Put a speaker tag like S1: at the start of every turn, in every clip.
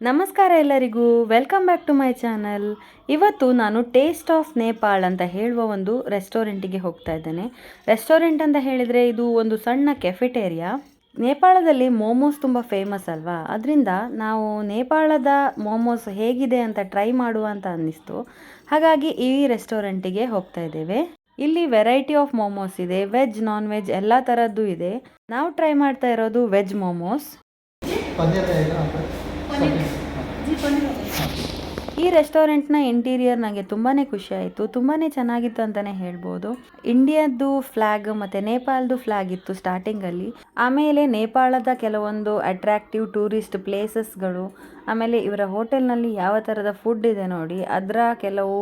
S1: ನಮಸ್ಕಾರ ಎಲ್ಲರಿಗೂ. Welcome back to my channel ಇವತ್ತು ನಾನು ಟೇಸ್ಟ್ ಆಫ್ ನೇಪಾಳ್ ಅಂತ ಹೇಳುವ ಒಂದು ರೆಸ್ಟೋರೆಂಟಿಗೆ ಹೋಗ್ತಾ ಇದ್ದೇನೆ. ರೆಸ್ಟೋರೆಂಟ್ ಅಂತ ಹೇಳಿದರೆ ಇದು ಒಂದು ಸಣ್ಣ ಕೆಫೆಟೇರಿಯಾ ನೇಪಾಳದಲ್ಲಿ ಮೋಮೋಸ್ ತುಂಬ ಫೇಮಸ್ ಅಲ್ವಾ? ಅದರಿಂದ ನಾವು ನೇಪಾಳದ ಮೋಮೋಸ್ ಹೇಗಿದೆ ಅಂತ ಟ್ರೈ ಮಾಡುವ ಅಂತ ಅನ್ನಿಸ್ತು. ಹಾಗಾಗಿ ಈ ರೆಸ್ಟೋರೆಂಟಿಗೆ ಹೋಗ್ತಾ ಇದ್ದೇವೆ. ಇಲ್ಲಿ ವೆರೈಟಿ ಆಫ್ ಮೋಮೋಸ್ ಇದೆ ವೆಜ್ ನಾನ್ ವೆಜ್ ಎಲ್ಲ ಥರದ್ದು ಇದೆ. ನಾವು ಟ್ರೈ ಮಾಡ್ತಾ ಇರೋದು ವೆಜ್ ಮೋಮೋಸ್ ಈ ರೆಸ್ಟೋರೆಂಟ್ನ ಇಂಟೀರಿಯರ್ ನನಗೆ ತುಂಬಾ ಖುಷಿ ಆಯಿತು. ತುಂಬಾ ಚೆನ್ನಾಗಿತ್ತು ಅಂತಲೇ ಹೇಳ್ಬೋದು. ಇಂಡಿಯಾದ್ದು ಫ್ಲ್ಯಾಗ್ ಮತ್ತು ನೇಪಾಳದ್ದು ಫ್ಲ್ಯಾಗ್ ಇತ್ತು ಸ್ಟಾರ್ಟಿಂಗಲ್ಲಿ ಆಮೇಲೆ ನೇಪಾಳದ ಕೆಲವೊಂದು ಅಟ್ರಾಕ್ಟಿವ್ ಟೂರಿಸ್ಟ್ ಪ್ಲೇಸಸ್ಗಳು ಆಮೇಲೆ ಇವರ ಹೋಟೆಲ್ನಲ್ಲಿ ಯಾವ ಥರದ ಫುಡ್ ಇದೆ ನೋಡಿ ಅದರ ಕೆಲವು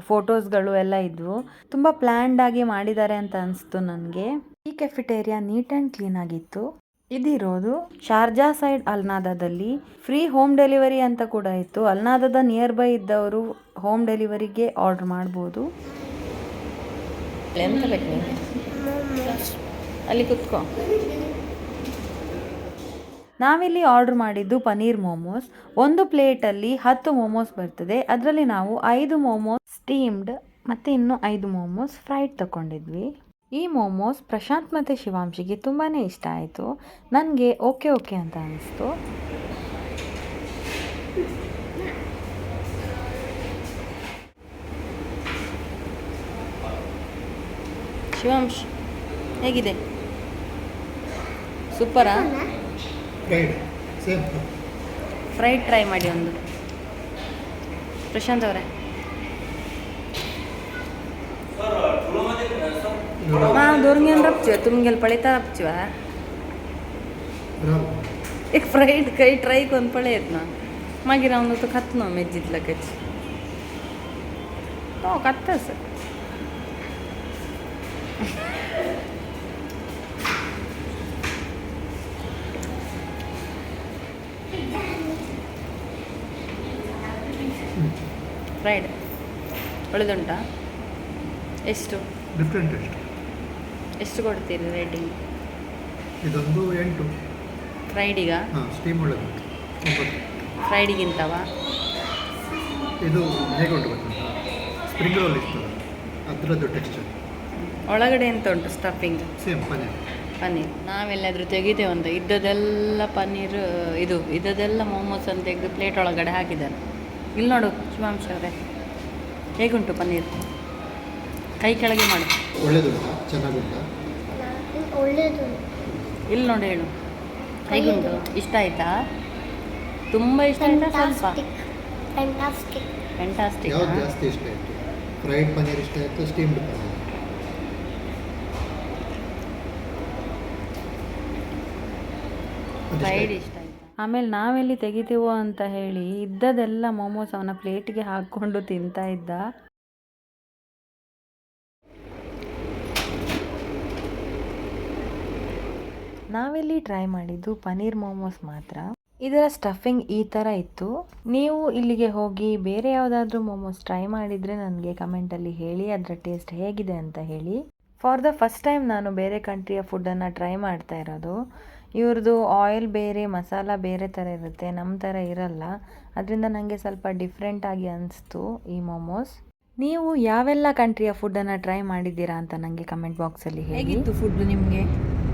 S1: ಫೋಟೋಸ್ಗಳು ಎಲ್ಲ ಇದ್ವು. ತುಂಬ ಪ್ಲ್ಯಾಂಡ್ ಆಗಿ ಮಾಡಿದ್ದಾರೆ ಅಂತ ಅನಿಸ್ತು ನನಗೆ. ಈ ಕೆಫಿಟೇರಿಯಾ ನೀಟ್ ಆ್ಯಂಡ್ ಕ್ಲೀನ್ ಆಗಿತ್ತು. ಇದಿರೋದು ಶಾರ್ಜಾ ಸೈಡ್ ಅಲ್ನಾದದಲ್ಲಿ. ಫ್ರೀ ಹೋಮ್ ಡೆಲಿವರಿ ಅಂತ ಕೂಡ ಇತ್ತು. ಅಲ್ನಾದದ ನಿಯರ್ ಬೈ ಇದ್ದವರು ಹೋಮ್ ಡೆಲಿವರಿಗೆ ಆರ್ಡರ್ ಮಾಡ್ಬೋದು. ಎಂತ ಬೇಕು ನಿಂಗೆ? ಅಲ್ಲಿ ಕುತ್ಕೋ. ನಾವಿಲ್ಲಿ ಆರ್ಡರ್ ಮಾಡಿದ್ದು ಪನೀರ್ ಮೋಮೋಸ್. ಒಂದು ಪ್ಲೇಟಲ್ಲಿ ಹತ್ತು ಮೋಮೋಸ್ ಬರ್ತದೆ. ಅದರಲ್ಲಿ ನಾವು ಐದು ಮೋಮೋಸ್ ಸ್ಟೀಮ್ಡ್ ಮತ್ತು ಇನ್ನು ಐದು ಮೋಮೋಸ್ ಫ್ರೈಡ್ ತಗೊಂಡಿದ್ವಿ ಈ ಮೋಮೋಸ್ ಪ್ರಶಾಂತ್ ಮತ್ತು ಶಿವಾಂಶಿಗೆ ತುಂಬಾ ಇಷ್ಟ ಆಯಿತು. ನನಗೆ ಓಕೆ ಓಕೆ ಅಂತ ಅನ್ನಿಸ್ತು ಶಿವಾಂಶ್ ಹೇಗಿದೆ? ಸೂಪರಾ? ಫ್ರೈಡ್ ಟ್ರೈ ಮಾಡಿ ಒಂದು. ಪ್ರಶಾಂತ್ ಅವರೇ. વાહ દોરંગેન રપચ્યો તુમગેલ
S2: પળીતા
S1: રપચ્યો એક ಫ್ರೈಡ್ ಕೈ ಟ್ರೈ ಕೊಂದು ಪಳೆಯದ್ನ ಮಾಗಿರ ಅವನು ತು ಕತ್ನ ಮೆಜ್ಜಿದ್ಲ ಕಚ್ಚಿ ಓ ಕತ್ತ ಸರ್ ಫ್ರೈಡ್ ಒಳ್ಳೆದುಂಟಾ ಎಷ್ಟು
S2: ಡಿಫ್ರೆಂಟ್ ಎಷ್ಟು
S1: ಎಷ್ಟು ಕೊಡ್ತೀರಿ ರೇಟಿಂಗ್
S2: ಇದೊಂದು ಎಂಟು.
S1: ಫ್ರೈಡಿಗ
S2: ಸ್ಟೀಮ್ ಒಳ್ಳೆದು.
S1: ಫ್ರೈಡಿಗಿಂತವಾ
S2: ಇದು ಹೇಗೆ ಉಂಟು ಗೊತ್ತುಂಟಾ ಸ್ಪ್ರಿಂಗ್ ರೋಲ್ ಇರ್ತದೆ. ಅದರದ್ದು ಟೆಕ್ಸ್ಚರ್
S1: ಒಳಗಡೆ ಎಂತ ಉಂಟು ಸ್ಟಫಿಂಗ್
S2: ಸೇಮ್ ಪನ್ನೀರ್.
S1: ಪನ್ನೀರ್. ನಾವೆಲ್ಲಾದರೂ ತೆಗಿತೇವೆ ಅಂತ ಇದ್ದದೆಲ್ಲ ಪನ್ನೀರ್ ಇದು ಇದ್ದದೆಲ್ಲ ಮೋಮೋಸ್ ಅಂತ ತೆಗೆದು ಪ್ಲೇಟ್ ಒಳಗಡೆ ಹಾಕಿದ್ದಾರೆ ಇಲ್ಲಿ ನೋಡು ಶುಭಾಂಶ ಅವರೇ. ಹೇಗುಂಟು ಪನ್ನೀರ್? ಕೈ ಕೆಳಗೆ ಮಾಡು.
S2: ಒಳ್ಳೆದುಂಟಾ? ಚೆನ್ನಾಗುಂಟಾ?
S3: ಒಳ್ಳೇದು.
S1: ಇಲ್ಲಿ ನೋಡಿ ಹೇಳು. ಹೇಗುಂಟು ಇಷ್ಟ ಆಯ್ತಾ? ತುಂಬ ಇಷ್ಟ ಆಯ್ತಾ ಸ್ವಲ್ಪ?
S3: ಫ್ಯಾಂಟಾಸ್ಟಿಕ್
S1: ಫ್ಯಾಂಟಾಸ್ಟಿಕ್
S2: ಯಾವ್ದು ಜಾಸ್ತಿ ಇಷ್ಟ ಆಯಿತು? ಫ್ರೈಡ್ ಪನ್ನೀರ್ ಇಷ್ಟ ಆಯಿತು ಸ್ಟೀಮ್ಡ್ ಪನ್ನೀರ್ ಇಷ್ಟ
S1: ಫ್ರೈಡ್ ಇಷ್ಟ ಆಯ್ತಾ? ಆಮೇಲೆ ನಾವೆಲ್ಲಿ ತೆಗಿತೀವೋ ಅಂತ ಹೇಳಿ ಇದ್ದದೆಲ್ಲ ಮೋಮೋಸ್ ಅವನ ಪ್ಲೇಟ್ಗೆ ಹಾಕ್ಕೊಂಡು ತಿಂತಾ ಇದ್ದ. ನಾವಿಲ್ಲಿ ಟ್ರೈ ಮಾಡಿದ್ದು ಪನೀರ್ ಮೋಮೋಸ್ ಮಾತ್ರ. ಇದರ ಸ್ಟಫಿಂಗ್ ಈ ಥರ ಇತ್ತು. ನೀವು ಇಲ್ಲಿಗೆ ಹೋಗಿ ಬೇರೆ ಯಾವುದಾದ್ರೂ ಮೋಮೋಸ್ ಟ್ರೈ ಮಾಡಿದರೆ ನನಗೆ ಕಮೆಂಟಲ್ಲಿ ಹೇಳಿ, ಅದರ ಟೇಸ್ಟ್ ಹೇಗಿದೆ ಅಂತ ಹೇಳಿ. ಫಾರ್ ದ ಫಸ್ಟ್ ಟೈಮ್ ನಾನು ಬೇರೆ ಕಂಟ್ರಿಯ ಫುಡ್ಡನ್ನು ಟ್ರೈ ಮಾಡ್ತಾ ಇರೋದು. ಇವ್ರದ್ದು ಆಯಿಲ್ ಬೇರೆ, ಮಸಾಲ ಬೇರೆ ಥರ ಇರುತ್ತೆ ನಮ್ಮ ಥರ ಇರಲ್ಲ. ಅದರಿಂದ ನನಗೆ ಸ್ವಲ್ಪ ಡಿಫ್ರೆಂಟಾಗಿ ಅನಿಸ್ತು ಈ ಮೋಮೋಸ್ ನೀವು ಯಾವೆಲ್ಲ ಕಂಟ್ರಿಯ ಫುಡ್ಡನ್ನು ಟ್ರೈ ಮಾಡಿದ್ದೀರಾ ಅಂತ ನನಗೆ ಕಮೆಂಟ್ ಬಾಕ್ಸಲ್ಲಿ ಹೇಗಿತ್ತು ಫುಡ್ ನಿಮಗೆ?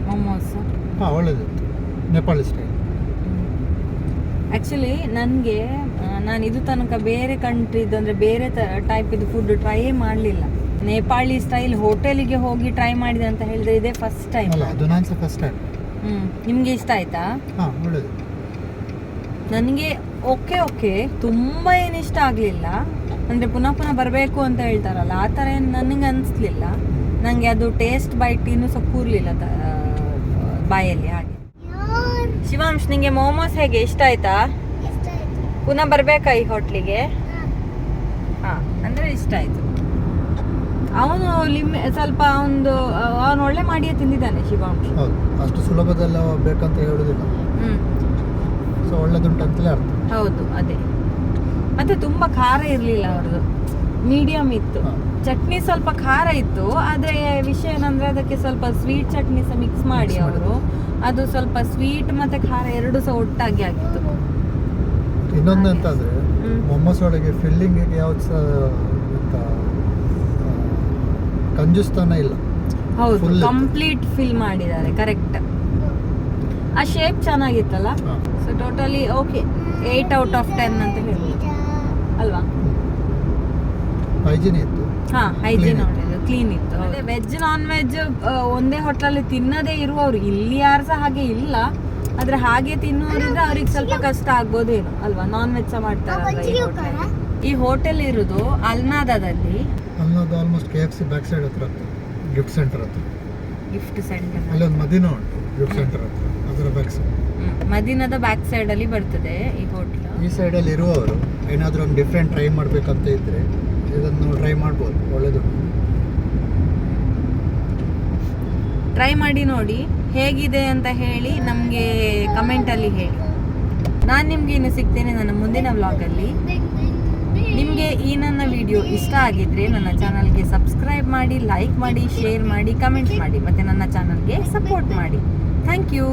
S1: ಮೋಮೋಸ್
S2: ಹಾಂ ಒಳ್ಳೆದಿತ್ತು ನೇಪಾಳಿ ಸ್ಟೈಲ್
S1: ಆ್ಯಕ್ಚುಲಿ ನನಗೆ ನಾನು ಇದು ತನಕ ಬೇರೆ ಕಂಟ್ರಿದು ಅಂದರೆ ಬೇರೆ ಟೈಪ್ ಇದು ಫುಡ್ ಟ್ರೈ ಮಾಡಲಿಲ್ಲ. ನೇಪಾಳಿ ಸ್ಟೈಲ್ ಹೋಟೆಲಿಗೆ ಹೋಗಿ ಟ್ರೈ ಮಾಡಿದೆ ಅಂತ ಹೇಳಿದ್ರೆ ಇದೇ ಫಸ್ಟ್ ಟೈಮ್
S2: ಅಲ್ಲ ಅದು ನಾನು ಸಹ ಫಸ್ಟ್ ಟೈಮ್
S1: ಹ್ಞೂ ನಿಮಗೆ ಇಷ್ಟ ಆಯ್ತಾ?
S2: ಹಾಂ ಒಳ್ಳೆದು.
S1: ನನಗೆ ಓಕೆ ಓಕೆ ತುಂಬ ಏನು ಇಷ್ಟ ಆಗಲಿಲ್ಲ. ಅಂದರೆ ಪುನಃ ಪುನಃ ಬರಬೇಕು ಅಂತ ಹೇಳ್ತಾರಲ್ಲ ಆ ಥರ ಏನು ನನಗೆ ಅನಿಸ್ಲಿಲ್ಲ. ನನಗೆ ಅದು ಟೇಸ್ಟ್ ಬೈಟ್ ಇನ್ನೂ ಸಹ ಕೂರಲಿಲ್ಲ ಬಾಯಲ್ಲಿ ಹಾಗೆ. ಶಿವಾಂಶ್ ನಿಂಗೆ ಮೋಮೋಸ್ ಹೇಗೆ ಇಷ್ಟ ಆಯ್ತಾ? ಪುನಃ ಬರ್ಬೇಕಾ ಈ ಹೋಟ್ಲಿಗೆ? ಹಾ. ಅಂದ್ರೆ ಇಷ್ಟ ಆಯ್ತು. ಅವನು ಲಿಮಿ ಸ್ವಲ್ಪ ಒಂದು ಅವನು ಒಳ್ಳೆ ಮಾಡಿಯೇ ತಿಂದಿದ್ದಾನೆ ಶಿವಾಂಶ್.
S2: ಹೌದು ಅಷ್ಟು ಸುಲಭದಲ್ಲ ಬೇಕಂತ ಹೇಳುದಿಲ್ಲ.
S1: ಹ್ಮ್.
S2: ಸೊ ಒಳ್ಳೆದುಂಟಂತಲೇ ಅರ್ಥ.
S1: ಹೌದು ಅದೇ. ಮತ್ತೆ ತುಂಬಾ ಖಾರ ಇರಲಿಲ್ಲ ಅವ್ರದ್ದು. ಮೀಡಿಯಮ್ ಇತ್ತು. ಚಟ್ನಿ ಸ್ವಲ್ಪ ಖಾರ ಇತ್ತು ಆದ್ರೆ ವಿಷಯ ಏನಂದ್ರೆ ಅದಕ್ಕೆ ಸ್ವಲ್ಪ ಸ್ವೀಟ್ ಚಟ್ನಿ ಸಹ ಮಿಕ್ಸ್ ಮಾಡಿ ಅವರು. ಅದು ಸ್ವಲ್ಪ ಸ್ವೀಟ್ ಮತ್ತೆ ಖಾರ ಎರಡು ಸಹ ಒಟ್ಟಾಗಿ ಆಗಿತ್ತು.
S2: ಇನ್ನು ಇನ್ನೊಂದು ಅಂತ ಅಂದರೆ
S4: ಹ್ಮ್.
S2: ಮೊಮ್ಮಸ್ ಒಳಗೆ ಫಿಲ್ಲಿಂಗಿಗೆ ಯಾವ್ದು ಸಹ ಕಂಜುಸ್ತಾನ ಇಲ್ಲ.
S4: ಹೌದು ಕಂಪ್ಲೀಟ್ ಫಿಲ್ ಮಾಡಿದ್ದಾರೆ ಕರೆಕ್ಟ್ ಆ shape ಚೆನ್ನಾಗಿತ್ತಲ್ಲ? So totally okay eight out of ten ಅಂತ ಅಲ್ವಾ
S2: ಹೈಜಿನ್ ಇತ್ತು.
S4: ಹಾ ಹೈಜೀನ್ ಕ್ಲೀನ್ ಇತ್ತು. ಅದೇ ವೆಜ್ ನಾನ್ ವೆಜ್ ಒಂದೇ ಹೋಟ್ಲಲ್ಲಿ ತಿನ್ನದೇ ಇರುವವರು ಇಲ್ಲಿ ಯಾರು ಸಹ ಹಾಗೆ ಇಲ್ಲ. ಆದ್ರೆ ಹಾಗೆ ತಿನ್ನುವರಿದ್ರೆ ಅವ್ರಿಗೆ ಸ್ವಲ್ಪ ಕಷ್ಟ ಆಗ್ಬೋದೇನೋ ಅಲ್ವಾ? ನಾನ್ ವೆಜ್ ಸಹ ಮಾಡ್ತಾರಲ್ವಾ ಈ ಹೋಟೆಲ್ ಇರುದು ಅಲ್ನಾದದಲ್ಲಿ.
S2: ಅನ್ನೋದು almost K F C back side ಹತ್ರ ಗಿಫ್ಟ್ ಸೆಂಟರ್ ಹತ್ರ.
S4: ಗಿಫ್ಟ್ ಸೆಂಟರ್
S2: ಅಲ್ಲಿ ಒಂದು ಮದಿನ ಉಂಟು ಗಿಫ್ಟ್ ಸೆಂಟರ್ ಹತ್ರ. ಅದರ ಬ್ಯಾಕ್ ಸೈಡ್
S4: ಮದೀನದ ಬ್ಯಾಕ್ ಸೈಡ್ ಅಲ್ಲಿ ಬರ್ತದೆ ಈ ಹೋಟೆಲ್
S2: ಈ ಸೈಡಲ್ಲಿ ಇರುವವರು ಏನಾದ್ರೂ ಒಂದು ಡಿಫ್ರೆಂಟ್ ಟ್ರೈ ಮಾಡ್ಬೇಕಂತ ಇದ್ದರೆ ಇದನ್ನು ಟ್ರೈ ಮಾಡ್ಬೋದು ಒಳ್ಳೆಯದು
S4: ಟ್ರೈ ಮಾಡಿ ನೋಡಿ, ಹೇಗಿದೆ ಅಂತ ಹೇಳಿ ನಮಗೆ ಕಮೆಂಟಲ್ಲಿ ಹೇಳಿ. ನಾನು ನಿಮಗೆ ಇನ್ನು ಸಿಗ್ತೇನೆ ನನ್ನ ಮುಂದಿನ ವ್ಲಾಗಲ್ಲಿ ನಿಮಗೆ ಈ ನನ್ನ ವಿಡಿಯೋ ಇಷ್ಟ ಆಗಿದ್ರೆ ನನ್ನ ಚಾನಲ್ಗೆ ಸಬ್ಸ್ಕ್ರೈಬ್ ಮಾಡಿ ಲೈಕ್ ಮಾಡಿ ಶೇರ್ ಮಾಡಿ ಕಮೆಂಟ್ ಮಾಡಿ, ಮತ್ತು ನನ್ನ ಚಾನಲ್ಗೆ ಸಪೋರ್ಟ್ ಮಾಡಿ. Thank you